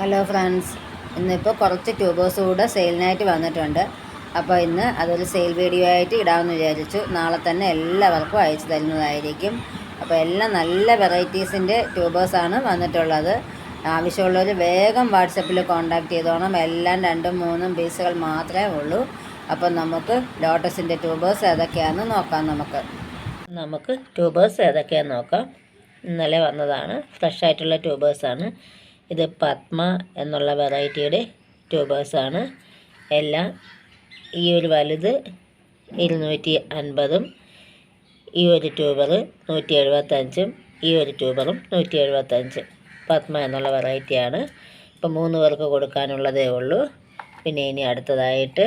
Hello friends ഇന്നിപ്പോൾ കുറച്ച് tubers കൂടെ സെയിലിനായിട്ട് വന്നിട്ടുണ്ട്. അപ്പോൾ ഇന്ന് അതൊരു സെയിൽ വീഡിയോ ആയിട്ട് ഇടാമെന്ന് വിചാരിച്ചു. നാളെ തന്നെ എല്ലാവർക്കും അയച്ചു തരുന്നതായിരിക്കും. അപ്പോൾ എല്ലാം നല്ല വെറൈറ്റീസിന്റെ ട്യൂബേഴ്സാണ് വന്നിട്ടുള്ളത്. ആവശ്യമുള്ളവർ വേഗം വാട്സപ്പിൽ കോൺടാക്റ്റ് ചെയ്തോണം എല്ലാം രണ്ടും മൂന്നും പീസുകൾ മാത്രമേ ഉള്ളൂ. അപ്പോൾ നമുക്ക് ലോട്ടസിന്റെ ട്യൂബേഴ്സ് ഏതൊക്കെയാണെന്ന് നോക്കാം നമുക്ക്. നമുക്ക് ട്യൂബേഴ്സ് ഏതൊക്കെയാണെന്ന് നോക്കാം. ഇന്നലെ വന്നതാണ്. ഫ്രഷ് ആയിട്ടുള്ള ട്യൂബേഴ്സാണ് ഇത് പത്മ എന്നുള്ള വെറൈറ്റിയുടെ ട്യൂബേഴ്സാണ്. എല്ലാം ഈ ഒരു വലുത് ഇരുന്നൂറ്റി അൻപതും ഈ ഒരു ട്യൂബർ നൂറ്റി എഴുപത്തഞ്ചും ഈ ഒരു ട്യൂബറും നൂറ്റി എഴുപത്തഞ്ച്. പത്മ എന്നുള്ള വെറൈറ്റിയാണ്. ഇപ്പം മൂന്ന് പേർക്ക് കൊടുക്കാനുള്ളതേ ഉള്ളൂ. പിന്നെ ഇനി അടുത്തതായിട്ട്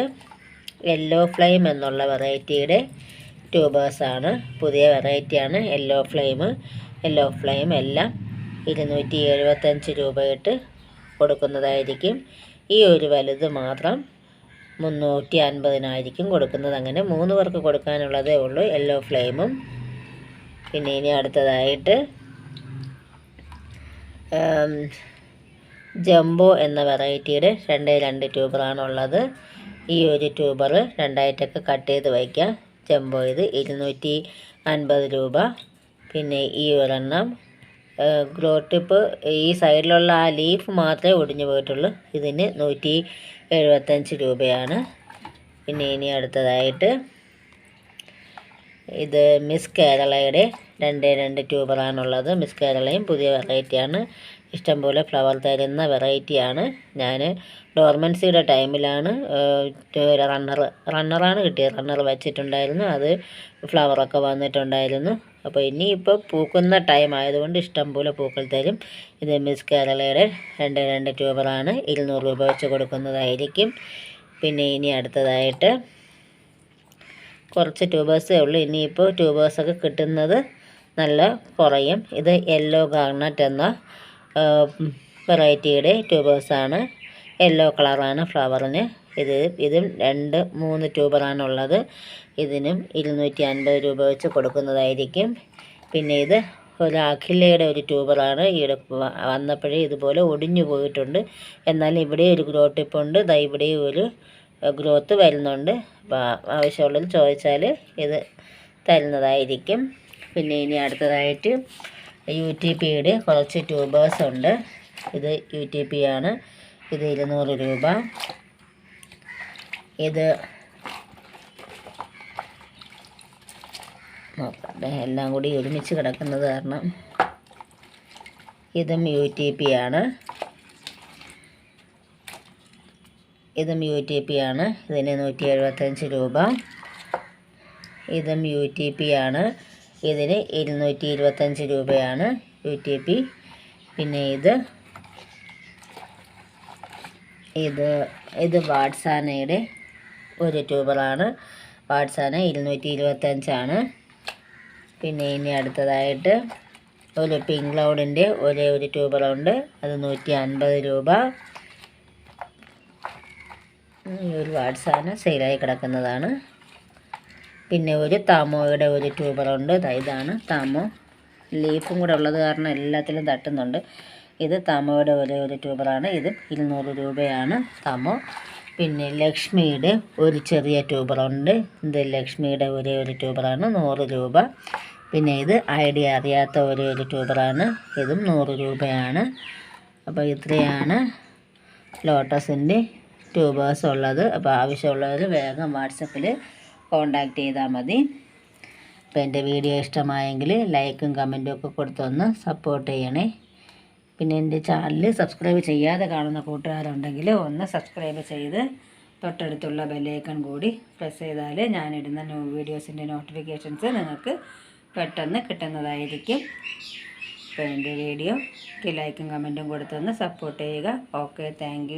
യെല്ലോ ഫ്ലെയിം എന്നുള്ള വെറൈറ്റിയുടെ ട്യൂബേഴ്സാണ്. പുതിയ വെറൈറ്റിയാണ് യെല്ലോ ഫ്ലെയിം. യെല്ലോ ഫ്ലെയിം എല്ലാം ഇരുന്നൂറ്റി എഴുപത്തഞ്ച് രൂപയിട്ട് കൊടുക്കുന്നതായിരിക്കും. ഈ ഒരു വലുത് മാത്രം മുന്നൂറ്റി അൻപതിനായിരിക്കും കൊടുക്കുന്നത്. അങ്ങനെ മൂന്ന് പേർക്ക് കൊടുക്കാനുള്ളതേ ഉള്ളൂ. യെല്ലോ ഫ്ലെയിമും പിന്നെ ഇനി അടുത്തതായിട്ട് ജംബോ എന്ന വെറൈറ്റിയുടെ രണ്ടേ രണ്ട് ട്യൂബറാണുള്ളത്. ഈ ഒരു ട്യൂബർ രണ്ടായിട്ടൊക്കെ കട്ട് ചെയ്ത് വയ്ക്കാം. ജംബോ ഇത് ഇരുന്നൂറ്റി അൻപത് രൂപ. പിന്നെ ഈ ഒരെണ്ണം ഗ്രോ ടിപ്പ് ഈ സൈഡിലുള്ള ആ ലീഫ് മാത്രമേ ഒടിഞ്ഞു പോയിട്ടുള്ളൂ. ഇതിന് നൂറ്റി എഴുപത്തഞ്ച് രൂപയാണ്. പിന്നെ ഇനി അടുത്തതായിട്ട് ഇത് മിസ് കേരളയുടെ രണ്ട് രണ്ട് ട്യൂബറാണുള്ളത്. മിസ് കേരളയും പുതിയ വെറൈറ്റിയാണ്. ഇഷ്ടംപോലെ ഫ്ലവർ തരുന്ന വെറൈറ്റിയാണ്. ഞാൻ ഡോർമൻസിയുടെ ടൈമിലാണ് റണ്ണർ റണ്ണറാണ് കിട്ടിയത്. റണ്ണർ വെച്ചിട്ടുണ്ടായിരുന്നു. അത് ഫ്ലവറൊക്കെ വന്നിട്ടുണ്ടായിരുന്നു. അപ്പോൾ ഇനിയിപ്പോൾ പൂക്കുന്ന ടൈം ആയതുകൊണ്ട് ഇഷ്ടംപോലെ പൂക്കൾ തരും. ഇത് മിസ് കേരളയുടെ രണ്ട് രണ്ട് ട്യൂബറാണ്. ഇരുന്നൂറ് രൂപ വെച്ച് കൊടുക്കുന്നതായിരിക്കും. പിന്നെ ഇനി അടുത്തതായിട്ട് കുറച്ച് ട്യൂബേഴ്സേ ഉള്ളൂ. ഇനിയിപ്പോൾ ട്യൂബേഴ്സൊക്കെ കിട്ടുന്നത് നല്ല കുറയും. ഇത് യെല്ലോ ഗാർണറ്റ് എന്ന വെറൈറ്റിയുടെ ട്യൂബേഴ്സാണ് യെല്ലോ കളറാണ് ഫ്ലവറിന് ഇത് ഇതും രണ്ട് മൂന്ന് ട്യൂബറാണുള്ളത് ഇതിനും ഇരുന്നൂറ്റി അൻപത് രൂപ വെച്ച് കൊടുക്കുന്നതായിരിക്കും. പിന്നെ ഇത് ഒരു അഖിലയുടെ ഒരു ട്യൂബറാണ് ഇവിടെ വന്നപ്പോഴേ ഇതുപോലെ ഒടിഞ്ഞു പോയിട്ടുണ്ട്. എന്നാൽ ഇവിടെ ഒരു ഗ്രോട്ടിപ്പുണ്ട്. ദാ ഇവിടെ ഒരു ഗ്രോത്ത് വരുന്നുണ്ട്. അപ്പോൾ ആവശ്യമുള്ളത് ചോദിച്ചാൽ ഇത് തരുന്നതായിരിക്കും. പിന്നെ ഇനി അടുത്തതായിട്ട് യു ടി പിയുടെ കുറച്ച് ട്യൂബേഴ്സ് ഉണ്ട്. ഇത് യു ടി പി ആണ്. ഇത് ഇരുന്നൂറ് രൂപ. ഇത് എല്ലാം കൂടി ഒരുമിച്ച് കിടക്കുന്നത് കാരണം ഇതും യു ടി പി ആണ്. ഇതും യു ടി പി ആണ്. ഇതിന് നൂറ്റി എഴുപത്തഞ്ച് രൂപ. ഇതും യു ടി പി ആണ്. ഇതിന് ഇരുന്നൂറ്റി ഇരുപത്തഞ്ച് രൂപയാണ് യു ടി പി പിന്നെ ഇത് ഇത് ഇത് വാട്സാനയുടെ ഒരു ട്യൂബറാണ് വാട്സാന ഇരുന്നൂറ്റി ഇരുപത്തഞ്ചാണ് പിന്നെ ഇനി അടുത്തതായിട്ട് ഒരു പിങ്ക് ക്ലൗഡിന്റെ ഒരേ ഒരു ട്യൂബറുണ്ട് അത് നൂറ്റി അൻപത് രൂപ. ഈ ഒരു സാധനം സെയിലായി കിടക്കുന്നതാണ്. പിന്നെ ഒരു താമോയുടെ ഒരു ട്യൂബറുണ്ട്. ഇതാണ് താമോ. ലീഫും കൂടെ ഉള്ളത് കാരണം എല്ലാത്തിലും തട്ടുന്നുണ്ട്. ഇത് താമോയുടെ ഒരു ഒരു ട്യൂബറാണ്. ഇത് ഇരുന്നൂറ് രൂപയാണ് താമോ. പിന്നെ ലക്ഷ്മിയുടെ ഒരു ചെറിയ ട്യൂബറുണ്ട്. ഇത് ലക്ഷ്മിയുടെ ഒരേ ഒരു ട്യൂബറാണ്. നൂറ് രൂപ. പിന്നെ ഇത് ഐഡിയ അറിയാത്ത ഒരേ ഒരു ട്യൂബറാണ്. ഇതും നൂറ് രൂപയാണ്. അപ്പോൾ ഇത്രയാണ് ലോട്ടസിന്റെ ട്യൂബേഴ്സ് ഉള്ളത് അപ്പോൾ ആവശ്യമുള്ളവർ വേഗം വാട്സപ്പിൽ കോണ്ടാക്ട് ചെയ്താൽ മതി. അപ്പോൾ എന്റെ വീഡിയോ ഇഷ്ടമായെങ്കിൽ ലൈക്കും കമന്റും ഒക്കെ കൊടുത്തൊന്ന് സപ്പോർട്ട് ചെയ്യണേ. പിന്നെ എന്റെ ചാനൽ സബ്സ്ക്രൈബ് ചെയ്യാതെ കാണുന്ന കൂട്ടുകാരുണ്ടെങ്കിൽ ഒന്ന് സബ്സ്ക്രൈബ് ചെയ്ത് തൊട്ടടുത്തുള്ള ബെല്ലൈക്കൺ കൂടി പ്രസ് ചെയ്താൽ ഞാനിടുന്ന ന്യൂ വീഡിയോസിന്റെ നോട്ടിഫിക്കേഷൻസ് നിങ്ങൾക്ക് പെട്ടെന്ന് കിട്ടുന്നതായിരിക്കും. അപ്പോൾ എന്റെ വീഡിയോ ലൈക്കും കമന്റും കൊടുത്തൊന്ന് സപ്പോർട്ട് ചെയ്യുക. Okay thank